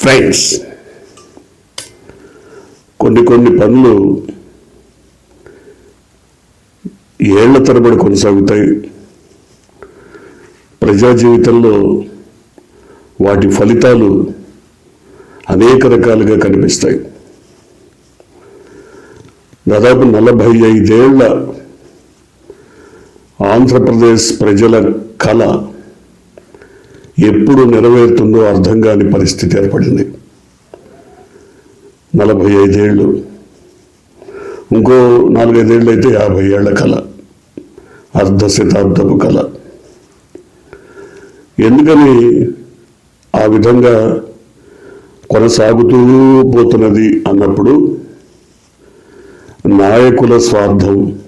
Friends కొన్ని కొన్ని పనులు ఏళ్ళ తరబడి కొనసాగుతాయి. ప్రజా జీవితంలో వాటి ఫలితాలు అనేక రకాలుగా కనిపిస్తాయి. దాదాపు నలభై ఐదేళ్ళ ఆంధ్రప్రదేశ్ ప్రజల కళ ఎప్పుడు నెరవేరుతుందో అర్థం కాని పరిస్థితి ఏర్పడింది. నలభై ఐదేళ్ళు. ఇంకో నాలుగైదేళ్ళు అయితే యాభై ఏళ్ళ కళ అర్ధ శతాబ్దపు కళ ఎందుకని ఆ విధంగా కొనసాగుతూ పోతున్నది అన్నప్పుడు నాయకుల స్వార్థం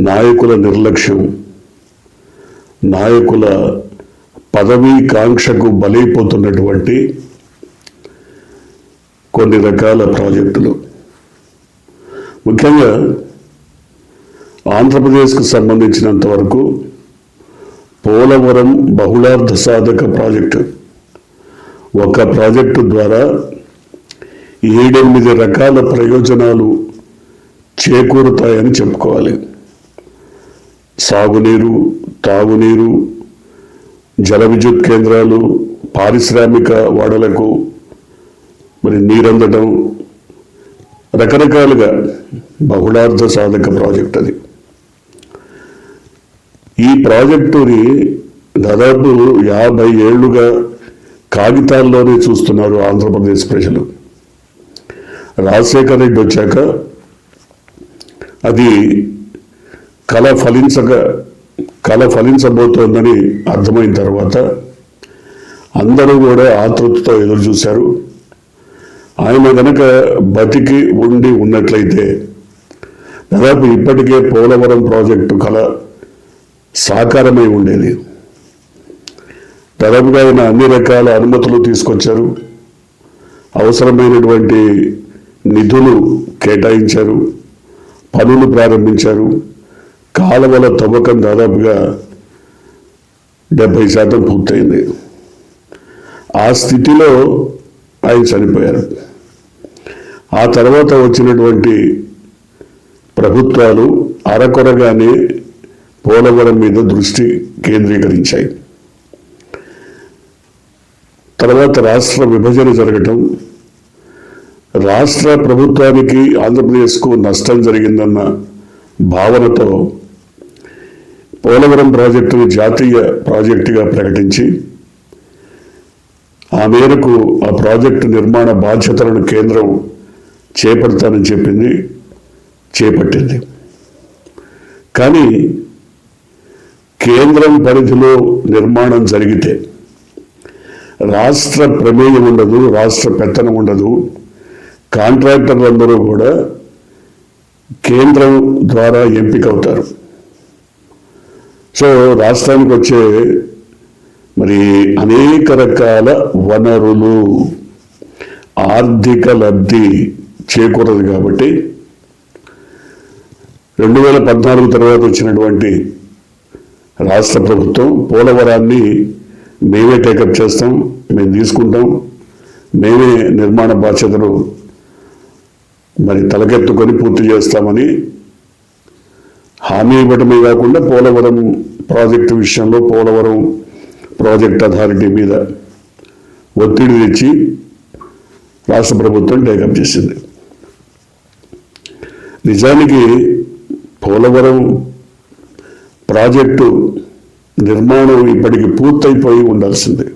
నాయకుల నిర్లక్ష్యం నాయకుల పదవీ కాంక్షకు బలైపోతున్నటువంటి కొన్ని రకాల ప్రాజెక్టులు. ముఖ్యంగా ఆంధ్రప్రదేశ్కు సంబంధించినంత వరకు పోలవరం బహుళార్థ సాధక ప్రాజెక్టు. ఒక ప్రాజెక్టు ద్వారా ఏడెనిమిది రకాల ప్రయోజనాలు చేకూరుతాయని చెప్పుకోవాలి. సాగునీరు తాగునీరు జల విద్యుత్ కేంద్రాలు పారిశ్రామిక వాడలకు మరి నీరందడం రకరకాలుగా బహుళార్థ సాధక ప్రాజెక్ట్ అది. ఈ ప్రాజెక్టుని దాదాపు యాభై ఏళ్ళుగా కాగితాల్లోనే చూస్తున్నారు ఆంధ్రప్రదేశ్ ప్రజలు. రాజశేఖర రెడ్డి వచ్చాక అది కళ ఫలించక కళ ఫలించబోతోందని అర్థమైన తర్వాత అందరూ కూడా ఆతృతతో ఎదురు చూశారు ఆయన గనక బతికి ఉండి ఉన్నట్లయితే దాదాపు ఇప్పటికే పోలవరం ప్రాజెక్టు కళ సాకారమై ఉండేది. దాదాపుగా ఆయన అన్ని రకాల అనుమతులు తీసుకొచ్చారు. అవసరమైనటువంటి నిధులు కేటాయించారు. పనులు ప్రారంభించారు. కాలువల తవ్వకం దాదాపుగా డెబ్బై శాతం పూర్తయింది. ఆ స్థితిలో ఆయన చనిపోయారు. ఆ తర్వాత వచ్చినటువంటి ప్రభుత్వాలు అరకొరగానే పోలవరం మీద దృష్టి కేంద్రీకరించాయి. తర్వాత రాష్ట్ర విభజన జరగటం రాష్ట్ర ప్రభుత్వానికి ఆంధ్రప్రదేశ్కు నష్టం జరిగిందన్న భావనతో పోలవరం ప్రాజెక్టును జాతీయ ప్రాజెక్టుగా ప్రకటించి ఆ మేరకు ఆ ప్రాజెక్టు నిర్మాణ బాధ్యతలను కేంద్రం చేపడతానని చెప్పింది చేపట్టింది. కానీ కేంద్రం పరిధిలో నిర్మాణం జరిగితే రాష్ట్ర ప్రమేయం ఉండదు రాష్ట్ర పెత్తనం ఉండదు కాంట్రాక్టర్లందరూ కూడా కేంద్రం ద్వారా ఎంపిక అవుతారు సో రాష్ట్రానికి వచ్చే మరి అనేక రకాల వనరులు ఆర్థిక లబ్ధి చేకూరదు కాబట్టి రెండు వేల పద్నాలుగు తర్వాత వచ్చినటువంటి రాష్ట్ర ప్రభుత్వం పోలవరాన్ని మేమే టేకప్ చేస్తాం మేము తీసుకుంటాం మేమే నిర్మాణ బాధ్యతలు మరి తలకెత్తుకొని పూర్తి చేస్తామని హామీ ఇవ్వటమే కాకుండా పోలవరం ప్రాజెక్టు విషయంలో పోలవరం ప్రాజెక్ట్ అథారిటీ మీద ఒత్తిడి తెచ్చి రాష్ట్ర ప్రభుత్వం టేకప్ చేసింది. నిజానికి పోలవరం ప్రాజెక్టు నిర్మాణం ఇప్పటికి పూర్తయిపోయి ఉండాల్సిందే.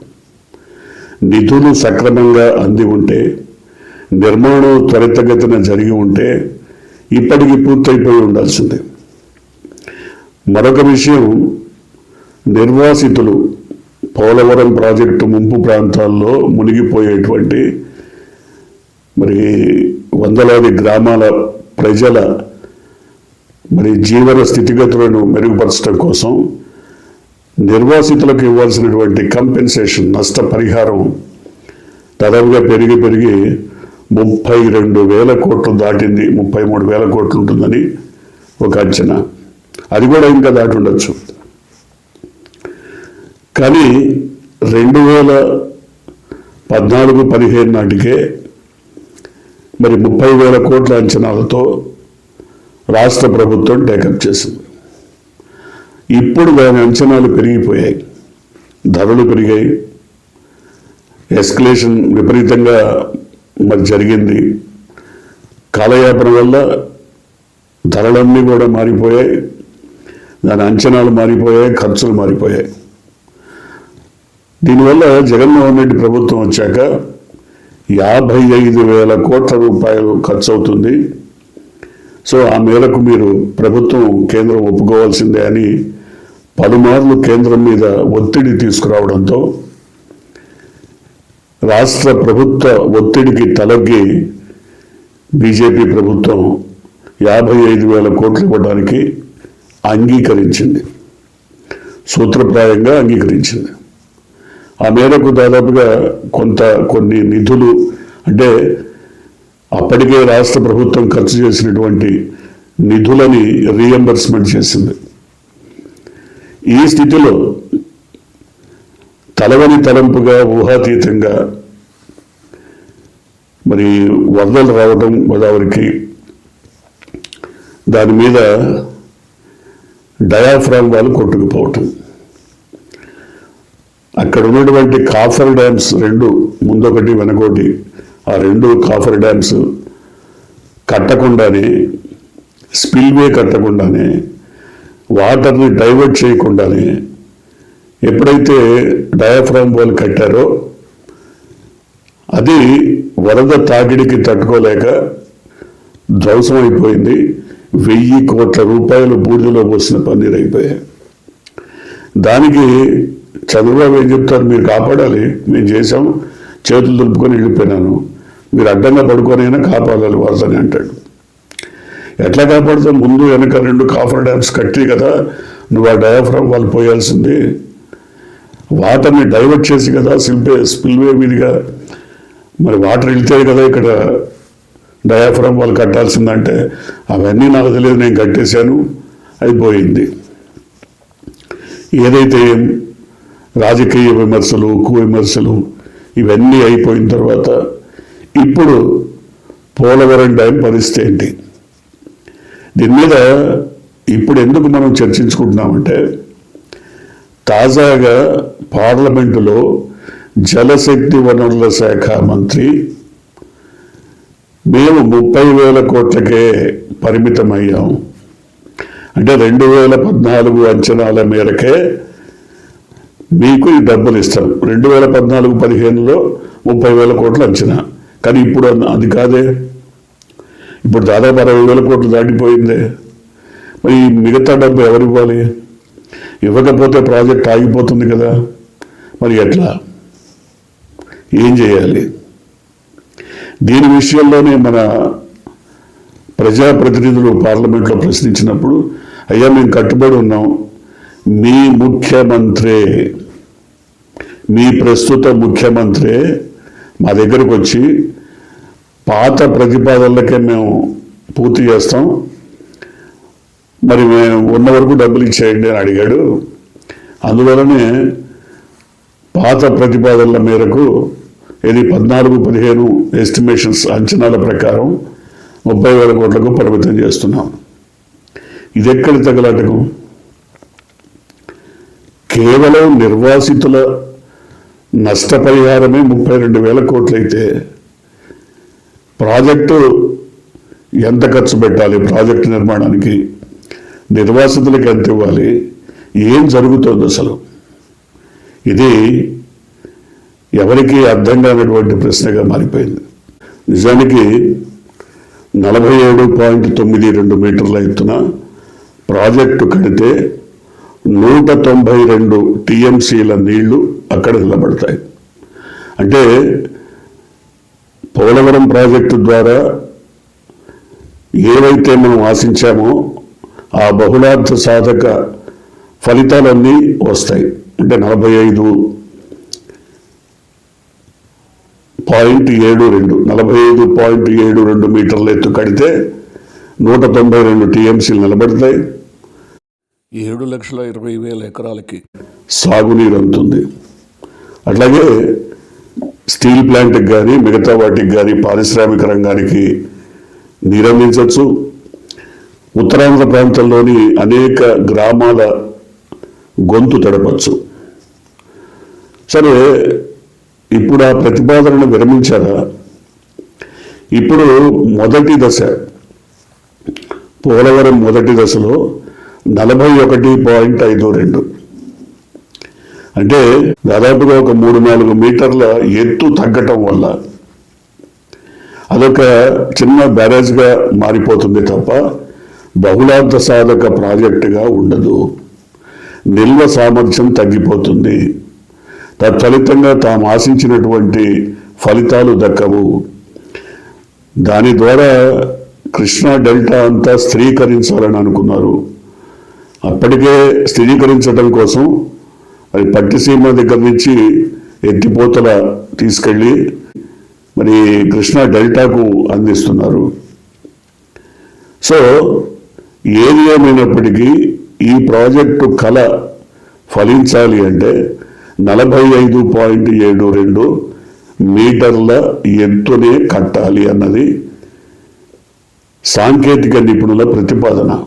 నిధులు సక్రమంగా అంది ఉంటే నిర్మాణం త్వరితగతిన జరిగి ఉంటే ఇప్పటికి పూర్తయిపోయి ఉండాల్సిందే. మరొక విషయం నిర్వాసితులు పోలవరం ప్రాజెక్టు ముంపు ప్రాంతాల్లో మునిగిపోయేటువంటి మరి వందలాది గ్రామాల ప్రజల మరి జీవన స్థితిగతులను మెరుగుపరచడం కోసం నిర్వాసితులకు ఇవ్వాల్సినటువంటి కంపెన్సేషన్ నష్టపరిహారం తరవుగా పెరిగి పెరిగి ముప్పై రెండు వేల కోట్లు దాటింది. ముప్పై మూడు వేల కోట్లు ఉంటుందని ఒక అంచనా. అది కూడా ఇంకా దాటి ఉండొచ్చు. కానీ రెండు వేల పద్నాలుగు పదిహేను నాటికే మరి ముప్పై వేల కోట్ల అంచనాలతో రాష్ట్ర ప్రభుత్వం టేకప్ చేసింది. ఇప్పుడు దాని అంచనాలు పెరిగిపోయాయి. ధరలు పెరిగాయి. ఎస్కలేషన్ విపరీతంగా మరి జరిగింది. కాలయాపన వల్ల ధరలన్నీ కూడా మారిపోయాయి. దాని అంచనాలు మారిపోయాయి ఖర్చులు మారిపోయాయి. దీనివల్ల జగన్మోహన్ రెడ్డి ప్రభుత్వం వచ్చాక యాభై ఐదు వేల కోట్ల రూపాయలు ఖర్చు అవుతుంది సో ఆ మేరకు మీరు ప్రభుత్వం కేంద్రం ఒప్పుకోవాల్సిందే అని పలుమార్లు కేంద్రం మీద ఒత్తిడి తీసుకురావడంతో రాష్ట్ర ప్రభుత్వ ఒత్తిడికి తలగ్గి బీజేపీ ప్రభుత్వం యాభై ఐదు వేల కోట్లు ఇవ్వడానికి అంగీకరించింది. సూత్రప్రాయంగా అంగీకరించింది. ఆ మేరకు దాదాపుగా కొంత కొన్ని నిధులు అంటే అప్పటికే రాష్ట్ర ప్రభుత్వం ఖర్చు చేసినటువంటి నిధులని రీఎంబర్స్మెంట్ చేసింది. ఈ స్థితిలో తలవని తలంపుగా ఊహాతీతంగా మరి వరదలు రావడం గోదావరికి దాని మీద డయాఫ్రామ్ వాళ్ళు కొట్టుకుపోవటం. అక్కడ ఉన్నటువంటి కాఫర్ డ్యామ్స్ రెండు ముందొకటి వెనకొకటి ఆ రెండు కాఫర్ డ్యామ్స్ కట్టకుండానే స్పిల్వే కట్టకుండానే వాటర్ని డైవర్ట్ చేయకుండానే ఎప్పుడైతే డయాఫ్రామ్ వాల్ కట్టారో అది వరద తాకిడికి తట్టుకోలేక ధ్వంసం అయిపోయింది వెయ్యి కోట్ల రూపాయలు బూడిదలో పోసిన పన్నీరు అయిపోయాయి. దానికి చంద్రబాబు ఏం చెప్తారు? మీరు కాపాడాలి మేము చేసాం చేతులు దులుపుకొని వెళ్ళిపోయినాను. మీరు అడ్డంగా పడుకొనైనా కాపాడాలి వాళ్ళని అంటాడు. ఎట్లా కాపాడుతాం? ముందు వెనక రెండు కాఫర్ డ్యామ్స్ కట్టి కదా నువ్వు ఆ డయాఫ్రామ్ వాళ్ళు పోయాల్సింది. వాటర్ని డైవర్ట్ చేసి కదా స్పిల్వే స్పిల్వే మీదుగా మరి వాటర్ వెళ్తే కదా ఇక్కడ. డయాఫ్రామ్ వాళ్ళు కట్టాల్సిందంటే అవన్నీ నాకు తెలియదు నేను కట్టేశాను. అయిపోయింది. ఏదైతే రాజకీయ విమర్శలు ఉక్కు విమర్శలు ఇవన్నీ అయిపోయిన తర్వాత ఇప్పుడు పోలవరం డ్యామ్ పరిస్థితి ఏంటి? దీని మీద ఇప్పుడు ఎందుకు మనం చర్చించుకుంటున్నామంటే తాజాగా పార్లమెంటులో జలశక్తి వనరుల శాఖ మంత్రి మేము ముప్పై వేల కోట్లకే పరిమితమయ్యాం. అంటే రెండు వేల పద్నాలుగు అంచనాల మేరకే మీకు ఈ డబ్బులు ఇస్తాం రెండు వేల పద్నాలుగు పదిహేనులో ముప్పై వేల కోట్ల అంచనా. కానీ ఇప్పుడు అన్న- అది కాదే. ఇప్పుడు దాదాపు అరవై వేల కోట్లు దాటిపోయిందే. మరి ఈ మిగతా డబ్బు ఎవరు ఇవ్వాలి ఇవ్వకపోతే ప్రాజెక్ట్ ఆగిపోతుంది కదా. మరి ఎట్లా? ఏం చేయాలి? దీని విషయంలోనే మన ప్రజాప్రతినిధులు పార్లమెంట్లో ప్రశ్నించినప్పుడు అయ్యా మేము కట్టుబడి ఉన్నాం. మీ ముఖ్యమంత్రి మీ ప్రస్తుత ముఖ్యమంత్రి మా దగ్గరకు వచ్చి పాత ప్రతిపాదనలకే మేము పూర్తి చేస్తాం. మరి మేము ఉన్న వరకు డబ్బులు ఇచ్చేయండి అని అడిగాడు. అందువలనే పాత ప్రతిపాదనల మేరకు ఇది పద్నాలుగు పదిహేను ఎస్టిమేషన్స్ అంచనాల ప్రకారం ముప్పై వేల కోట్లకు పరిమితం చేస్తున్నాం. ఇది ఎక్కడి తగలాటకు? కేవలం నిర్వాసితుల నష్టపరిహారమే ముప్పై రెండు వేల కోట్లయితే ప్రాజెక్టు ఎంత ఖర్చు పెట్టాలి? ప్రాజెక్టు నిర్మాణానికి నిర్వాసితులకు ఎంత ఇవ్వాలి? ఏం జరుగుతుంది అసలు? ఇది ఎవరికి అర్థం కానటువంటి ప్రశ్నగా మారిపోయింది. నిజానికి నలభై ఏడు పాయింట్ తొమ్మిది రెండు మీటర్ల ఎత్తున ప్రాజెక్టు కడితే నూట తొంభై రెండు టీఎంసీల నీళ్ళు అక్కడ నిలబడతాయి. అంటే పోలవరం ప్రాజెక్టు ద్వారా ఏవైతే మనం ఆశించామో ఆ బహుళార్థ సాధక ఫలితాలన్నీ వస్తాయి. అంటే నలభై ఐదు పాయింట్ ఏడు రెండు నలభై ఐదు పాయింట్ ఏడు రెండు మీటర్ల ఎత్తు కడితే నూట తొంభై రెండు టీఎంసీలు నిలబడతాయి. ఏడు లక్షల ఇరవై వేల ఎకరాలకి సాగునీరు అందుతుంది. అట్లాగే స్టీల్ ప్లాంట్కి కానీ మిగతా వాటికి కానీ పారిశ్రామిక రంగానికి నీరందించవచ్చు ఉత్తరాంధ్ర ప్రాంతంలోని అనేక గ్రామాల గొంతు తడపచ్చు సరే ఇప్పుడు ఆ ప్రతిపాదనను విరమించారా? ఇప్పుడు మొదటి దశ పోలవరం మొదటి దశలో నలభై ఒకటి పాయింట్ ఐదు రెండు. అంటే దాదాపుగా ఒక మూడు నాలుగు మీటర్ల ఎత్తు తగ్గటం వల్ల అదొక చిన్న బ్యారేజ్గా మారిపోతుంది తప్ప బహుళార్థ సాధక ప్రాజెక్టుగా ఉండదు. నిల్వ సామర్థ్యం తగ్గిపోతుంది. తత్ఫలితంగా తాము ఆశించినటువంటి ఫలితాలు దక్కవు. దాని ద్వారా కృష్ణా డెల్టా అంతా స్థిరీకరించాలని అనుకున్నారు. అప్పటికే స్థిరీకరించడం కోసం అది పట్టిసీమ దగ్గర నుంచి ఎత్తిపోతల తీసుకెళ్ళి మరి కృష్ణా డెల్టాకు అందిస్తున్నారు. సో ఏది ఏమైనప్పటికీ ఈ ప్రాజెక్టు కళ ఫలించాలి అంటే నలభై ఐదు పాయింట్ ఏడు రెండు మీటర్ల ఎత్తునే కట్టాలి అన్నది సాంకేతిక నిపుణుల ప్రతిపాదన.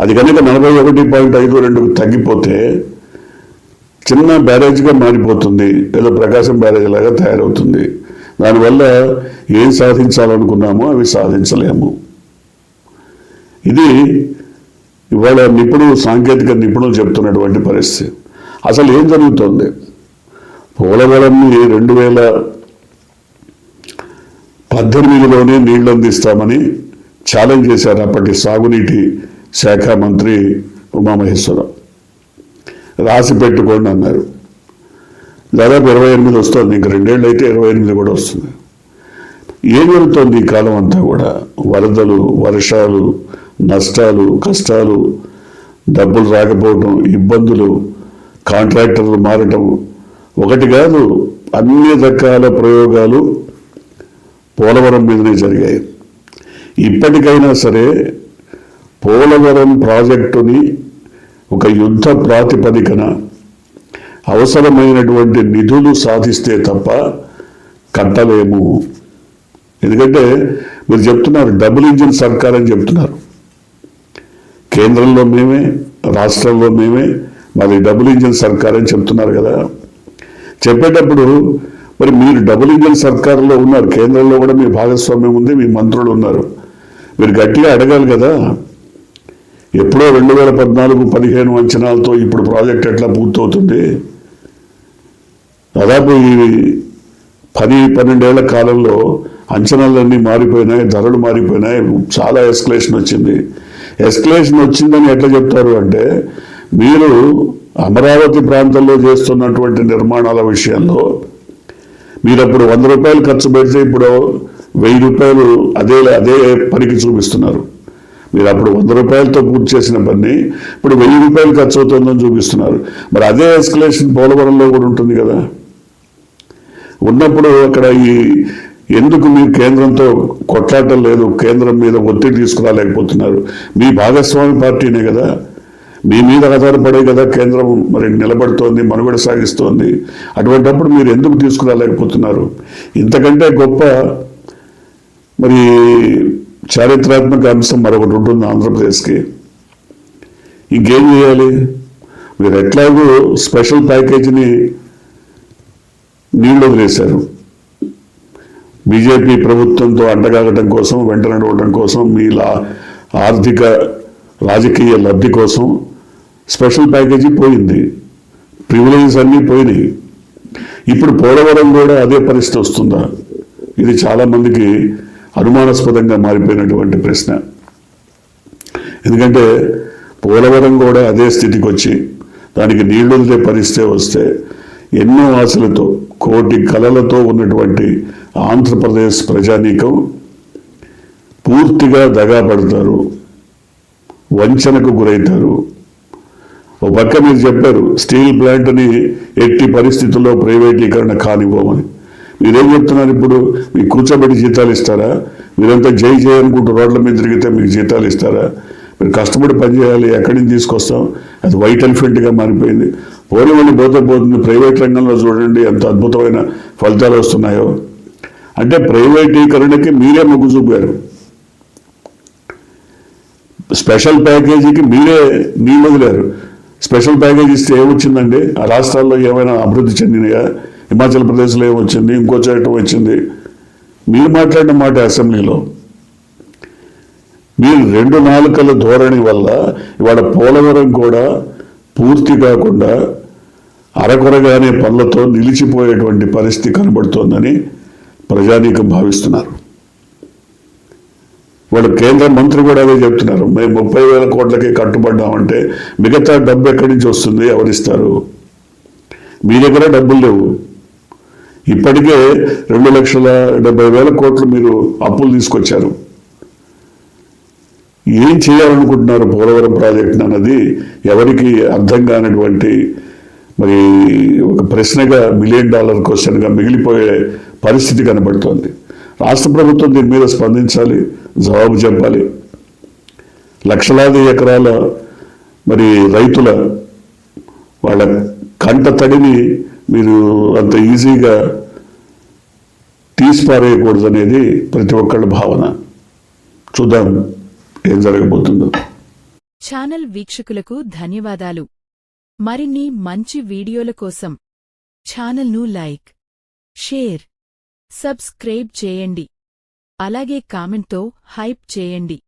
అది కనుక నలభై ఒకటి పాయింట్ ఐదు రెండుకు తగ్గిపోతే చిన్న బ్యారేజ్గా మారిపోతుంది. ఏదో ప్రకాశం బ్యారేజ్ లాగా తయారవుతుంది. దానివల్ల ఏం సాధించాలనుకున్నామో అవి సాధించలేము. ఇది ఇవాళ నిపుణులు సాంకేతిక నిపుణులు చెప్తున్నటువంటి పరిస్థితి. అసలు ఏం జరుగుతోంది? పోలవరంని రెండు వేల పద్దెనిమిదిలోనే నీళ్ళు అందిస్తామని ఛాలెంజ్ చేశారు అప్పటి సాగునీటి శాఖ మంత్రి ఉమామహేశ్వరరావు. రాసి పెట్టుకోండి అన్నారు. దాదాపు ఇరవై ఎనిమిది వస్తుంది ఇంక రెండేళ్ళు అయితే ఇరవై ఎనిమిది కూడా వస్తుంది. ఏం జరుగుతోంది ఈ కాలం అంతా కూడా? వరదలు వర్షాలు నష్టాలు కష్టాలు డబ్బులు రాకపోవటం ఇబ్బందులు కాంట్రాక్టర్లు మారటం ఒకటి కాదు అన్ని రకాల ప్రయోగాలు పోలవరం మీదనే జరిగాయి. ఇప్పటికైనా సరే పోలవరం ప్రాజెక్టుని ఒక యుద్ధ ప్రాతిపదికన అవసరమైనటువంటి నిధులు సాధిస్తే తప్ప కట్టలేము. ఎందుకంటే మీరు చెప్తున్నారు డబుల్ ఇంజిన్ సర్కార్ అని చెప్తున్నారు. కేంద్రంలో మేమే రాష్ట్రంలో మేమే మాది డబుల్ ఇంజిన్ సర్కార్ అని చెప్తున్నారు కదా. చెప్పేటప్పుడు మరి మీరు డబుల్ ఇంజిన్ సర్కార్లో ఉన్నారు కేంద్రంలో కూడా మీ భాగస్వామ్యం ఉంది మీ మంత్రులు ఉన్నారు. మీరు గట్టిగా అడగాలి కదా. ఎప్పుడో రెండు వేల పద్నాలుగు పదిహేను అంచనాలతో ఇప్పుడు ప్రాజెక్ట్ ఎట్లా పూర్తవుతుంది? దాదాపు ఈ పది పన్నెండేళ్ళ కాలంలో అంచనాలన్నీ మారిపోయినాయి ధరలు మారిపోయినాయి చాలా ఎస్కలేషన్ వచ్చింది. ఎస్కలేషన్ వచ్చిందని ఎట్లా చెప్తారు అంటే మీరు అమరావతి ప్రాంతంలో చేస్తున్నటువంటి నిర్మాణాల విషయంలో మీరు అప్పుడు వంద రూపాయలు ఖర్చు పెడితే ఇప్పుడు వెయ్యి రూపాయలు అదే అదే పనికి చూపిస్తున్నారు. మీరు అప్పుడు వంద రూపాయలతో పూర్తి చేసిన పని ఇప్పుడు వెయ్యి రూపాయలు ఖర్చు అవుతుందని చూపిస్తున్నారు. మరి అదే ఎస్కలేషన్ పోలవరంలో కూడా ఉంటుంది కదా. ఉన్నప్పుడు అక్కడ ఈ ఎందుకు మీరు కేంద్రంతో కొట్లాటం లేదు కేంద్రం మీద ఒత్తిడి తీసుకురాలేకపోతున్నారు? మీ భాగస్వామి పార్టీనే కదా. మీ మీద ఆధారపడే కదా కేంద్రం మరి నిలబడుతోంది మనుగడ సాగిస్తోంది. అటువంటప్పుడు మీరు ఎందుకు తీసుకురాలేకపోతున్నారు? ఇంతకంటే గొప్ప మరి చారిత్రాత్మక అంశం మరొకటి ఉంటుంది ఆంధ్రప్రదేశ్కి. ఇంకేం చేయాలి? మీరు ఎట్లాగో స్పెషల్ ప్యాకేజీని నీళ్ళు వదిలేశారు. బీజేపీ ప్రభుత్వంతో అండగాగటం కోసం వెంటనడవడం కోసం మీ లా ఆర్థిక రాజకీయ లబ్ధి కోసం స్పెషల్ ప్యాకేజీ పోయింది. ప్రివిలేజెస్ అన్నీ పోయినాయి. ఇప్పుడు పోలవరం కూడా అదే పరిస్థితి వస్తుందా? ఇది చాలామందికి అనుమానాస్పదంగా మారిపోయినటువంటి ప్రశ్న. ఎందుకంటే పోలవరం కూడా అదే స్థితికి వచ్చి దానికి నీళ్ళు వదిలే పరిస్థితి వస్తే ఎన్నో ఆశలతో కోటి కలలతో ఉన్నటువంటి ఆంధ్రప్రదేశ్ ప్రజానీకం పూర్తిగా దగా పడతారు వంచనకు గురవుతారు ఓ పక్క మీరు చెప్పారు స్టీల్ ప్లాంట్ని ఎట్టి పరిస్థితుల్లో ప్రైవేటీకరణ కానివ్వమని. మీరేం చెప్తున్నారు ఇప్పుడు? మీకు కూర్చోబెట్టి జీతాలు ఇస్తారా? మీరంతా జై జై అనుకుంటూ రోడ్ల మీద తిరిగితే మీకు జీతాలు ఇస్తారా? మీరు కష్టపడి పనిచేయాలి ఎక్కడి నుంచి తీసుకొస్తాం? అది వైట్ ఎలిఫెంట్గా మారిపోయింది. పోనీ వెళ్ళి పోతే పోతుంది. ప్రైవేట్ రంగంలో చూడండి ఎంత అద్భుతమైన ఫలితాలు వస్తున్నాయో. అంటే ప్రైవేటీకరణకి మీరే మొగ్గు చూపారు. స్పెషల్ ప్యాకేజీకి మీరే నీళ్ళు వదిలారు స్పెషల్ ప్యాకేజ్ ఇస్తే ఏమొచ్చిందండి? ఆ రాష్ట్రాల్లో ఏమైనా అభివృద్ధి చెందినాయా? హిమాచల్ ప్రదేశ్లో ఏమొచ్చింది? ఇంకో చోట వచ్చింది? మీరు మాట్లాడిన మాట అసెంబ్లీలో. మీరు రెండు నాలుకల ధోరణి వల్ల ఇవాళ పోలవరం కూడా పూర్తి కాకుండా అరకొరగానే పనులతో నిలిచిపోయేటువంటి పరిస్థితి కనబడుతోందని ప్రజానీకం భావిస్తున్నారు. వాళ్ళు కేంద్ర మంత్రి కూడా అదే చెప్తున్నారు. మేము ముప్పై వేల కోట్లకి కట్టుబడ్డామంటే మిగతా డబ్బు ఎక్కడి నుంచి వస్తుంది? ఎవరిస్తారు మీ దగ్గర డబ్బులు లేవు. ఇప్పటికే రెండు లక్షల డెబ్బై వేల కోట్లు మీరు అప్పులు తీసుకొచ్చారు. ఏం చేయాలనుకుంటున్నారు పోలవరం ప్రాజెక్ట్ అన్నది ఎవరికి అర్థం కానటువంటి మరి ఒక ప్రశ్నగా మిలియన్ డాలర్ క్వశ్చన్గా మిగిలిపోయే పరిస్థితి కనబడుతోంది. రాష్ట్ర ప్రభుత్వం దీని మీద స్పందించాలి జవాబు చెప్పాలి. లక్షలాది ఎకరాల మరి రైతుల వాళ్ళ కంట తడిని మీరు అంత ఈజీగా తీసిపారేయకూడదు అనేది ప్రతి ఒక్కళ్ళ భావన. చూద్దాం ఏం జరగబోతుందో. ఛానల్ వీక్షకులకు ధన్యవాదాలు. మరిన్ని మంచి వీడియోల కోసం ఛానల్ను లైక్ షేర్ సబ్స్క్రైబ్ చేయండి. అలాగే కామెంట్తో హైప్ చేయండి.